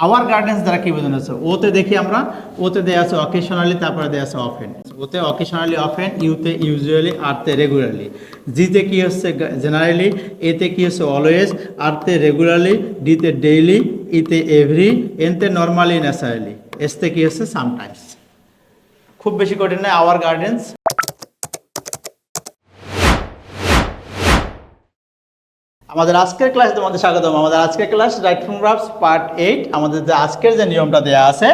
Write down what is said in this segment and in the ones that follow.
Hour gardens দ্বারা কি বোঝানো হচ্ছে? ওতে দেখি আমরা, ওতে দেওয়া আছে অকেশনালি তারপরে দেওয়া আছে অফেন ওতে অকেশনালি অফেন ইউতে ইউজুয়ালি আরতে রেগুলারলি জিতে কি হচ্ছে জেনারেলি এতে কি হচ্ছে অলওয়েজ আরতে রেগুলারলি ডিতে ডেইলি ইতে এভরি এনতে নর্মালি ন্যাচারালি এসতে কি হচ্ছে সামটাইমস খুব বেশি কঠিন নয় আওয়ার গার্ডেন্স আমাদের আজকের ক্লাস তোমাদের স্বাগতম। আমাদের আজকের class right from graphs part eight আমাদের যে আজকের যে নিয়মটা দেওয়া আছে,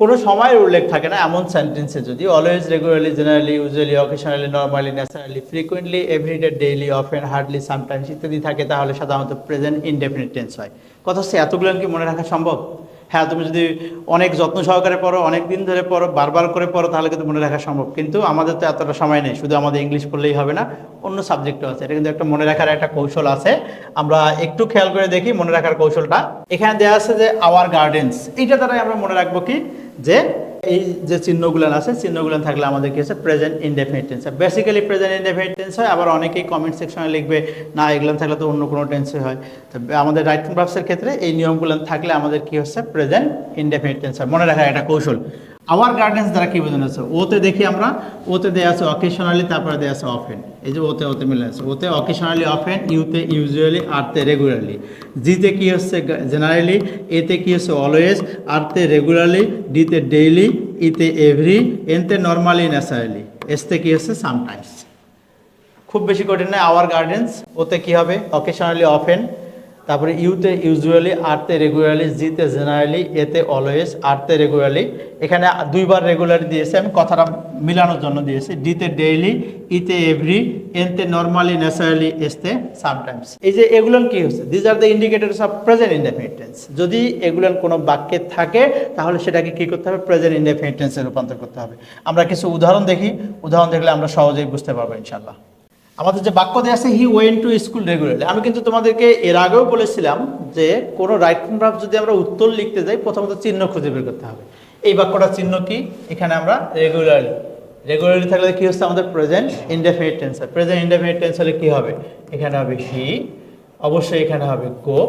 কোনো সময়ের উল্লেখ থাকে না, এমন সেন্টেন্সে যদি always regularly generally usually occasionally normally naturally frequently everyday daily often hardly sometimes ইত্যাদি থাকে, তাহলে সাধারণত প্রেজেন্ট ইনডেফিনিট টেন্স হয়। কথা হচ্ছে এতগুলো কি মনে রাখা সম্ভব? হ্যাঁ তুমি যদি অনেক যত্ন সহকারে পড়ো, অনেক দিন ধরে পড়ো, বারবার করে পড়ো, তাহলে কিন্তু মনে রাখা সম্ভব। কিন্তু আমাদের তো এতটা সময় নেই, শুধু আমাদের ইংলিশ পড়লেই হবে না, অন্য সাবজেক্টও আছে। এটা কিন্তু একটা মনে রাখার একটা কৌশল আছে। আমরা একটু খেয়াল করে দেখি মনে রাখার কৌশলটা। এখানে দেওয়া আছে যে আওয়ার গার্ডেন্স এইটা দ্বারাই আমরা মনে রাখব কি? যে এই যে চিহ্নগুলো আছে, চিহ্নগুলো থাকলে আমাদের কি হচ্ছে প্রেজেন্ট ইনডেফিনিট টেন্স হয়। বেসিক্যালি প্রেজেন্ট ইনডেফিনিট টেন্স হয়, আবার অনেকেই কমেন্ট সেকশনে লিখবে, না, এগুলো থাকলে তো অন্য কোনো টেন্সে হয়। তো আমাদের রাইটিং ভার্বসের ক্ষেত্রে এই নিয়মগুলো থাকলে আমাদের কি হচ্ছে? প্রেজেন্ট ইনডেফিনিট টেন্স হয়। মনে রাখার একটা কৌশল। আওয়ার গার্ডেন্স দ্বারা কি বোঝানো হচ্ছে ওতে দেখি আমরা, ওতে দেওয়া আছে অকেশনালি তারপরে দেওয়া আছে অফেন এই যে ওতে ওতে মিলে আছে। ওতে অকেশনালি অফেন ইউতে ইউজুয়ালি আরতে রেগুলারলি জিতে কি হচ্ছে জেনারেলি এতে কি হচ্ছে অলওয়েজ আরতে রেগুলারলি ডিতে ডেইলি ইতে এভরি এনতে নর্মালি ন্যাচারালি এসতে কি হচ্ছে? সামটাইমস খুব বেশি কঠিন নয়। আওয়ার গার্ডেন্স ওতে কি হবে? অকেশনালি অফেন তারপরে ইউতে ইউজুয়ালি, আরতে রেগুলারলি, জিতে জেনারেলি, এতে অলওয়েজ, আরতে রেগুলারলি। এখানে দুইবার রেগুলার দিয়েছে, আমি কথাটা মিলানোর জন্য দিয়েছি। ডিতে ডেইলি, ইতে এভরি, এনতে নর্মালি, ন্যাচারালি, এসতে সামটাইমস। এই যে এগুলো কি হচ্ছে? These are the indicators of present indefinite tense যদি এগুলো কোনো বাক্যে থাকে, তাহলে সেটাকে কি করতে হবে? প্রেজেন্ট ইনডেফিনিট টেন্সে রূপান্তর করতে হবে। আমরা কিছু উদাহরণ দেখি। উদাহরণ দেখলে আমরা সহজেই বুঝতে পারব ইনশাল্লাহ আমাদের যে বাক্য দেওয়া আছে he went to school regularly আমি কিন্তু তোমাদেরকে এর আগেও বলেছিলাম যে, কোনো রাইট ভার্ব যদি আমরা উত্তর লিখতে যাই, প্রথমত চিহ্ন খুঁজে বের করতে হবে। এই বাক্যটার চিহ্ন কি? এখানে আমরা রেগুলারলি রেগুলারলি থাকলে কি হচ্ছে আমাদের present indefinite tense present indefinite tense হলে কি হবে? এখানে হবে হি অবশ্যই এখানে হবে গো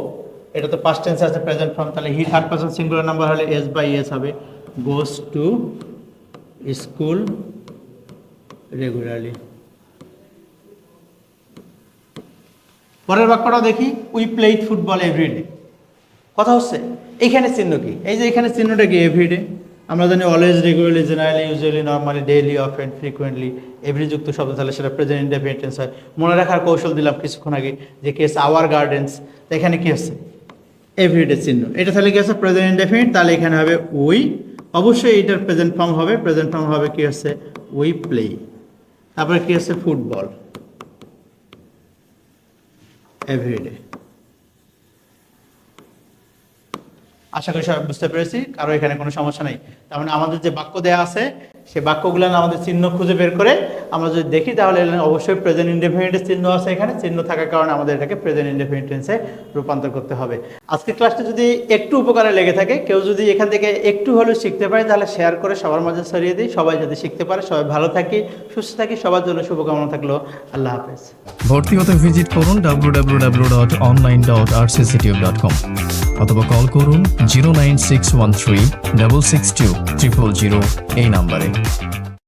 এটা তো পাস্ট টেন্স আছে প্রেজেন্ট ফর্ম তাহলে he third person singular number হলে এস বাই এস হবে। গোস টু স্কুল রেগুলারলি পরের বাক্যটা দেখি উই প্লেড ফুটবল এভরিডে কথা হচ্ছে এইখানে চিহ্ন কি? এই যে এখানে চিহ্নটা কি এভরিডে আমরা জানি always regularly generally usually normally daily often frequently every যুক্ত শব্দ, তাহলে সেটা প্রেজেন্ট ইন্ডিপেন্ডেন্স হয়। মনে রাখার কৌশল দিলাম কিছুক্ষণ আগে, যে কেস আওয়ার গার্ডেন্স এখানে কি হচ্ছে এভরিডে চিহ্ন। এটা তাহলে কি আছে? প্রেজেন্ট ইন্ডেফিনিট তাহলে এখানে হবে উই অবশ্যই এটার প্রেজেন্ট ফর্ম হবে প্রেজেন্ট ফর্ম হবে কি হচ্ছে উই প্লে তারপরে কি হচ্ছে ফুটবল এভরিডে আশা করি সবাই বুঝতে পেরেছি, কারও এখানে কোনো সমস্যা নেই। তার মানে আমাদের যে বাক্য দেয়া আছে, সে বাক্যগুলো আমাদের চিহ্ন খুঁজে বের করে আমরা যদি দেখি তাহলে অবশ্যই প্রেজেন্ট ইন্ডিপেন্ডেন্টের চিহ্ন আছে এখানে। চিহ্ন থাকার কারণে আমাদের এটাকে প্রেজেন্ট ইন্ডিপেন্ডেন্সে রূপান্তর করতে হবে। আজকের ক্লাসটা যদি একটু উপকারে লেগে থাকে, কেউ যদি এখান থেকে একটু হলেও শিখতে পারে, তাহলে শেয়ার করে সবার মাঝে ছড়িয়ে দিই। সবাই যদি শিখতে পারে, সবাই ভালো থাকি, সুস্থ থাকি, সবার জন্য শুভকামনা থাকল। আল্লাহ হাফেজ। ভর্তি হতে ভিজিট করুন www.online.rcctube.com অথবা কল করুন zero nine six one three double six two triple zero এই নাম্বারে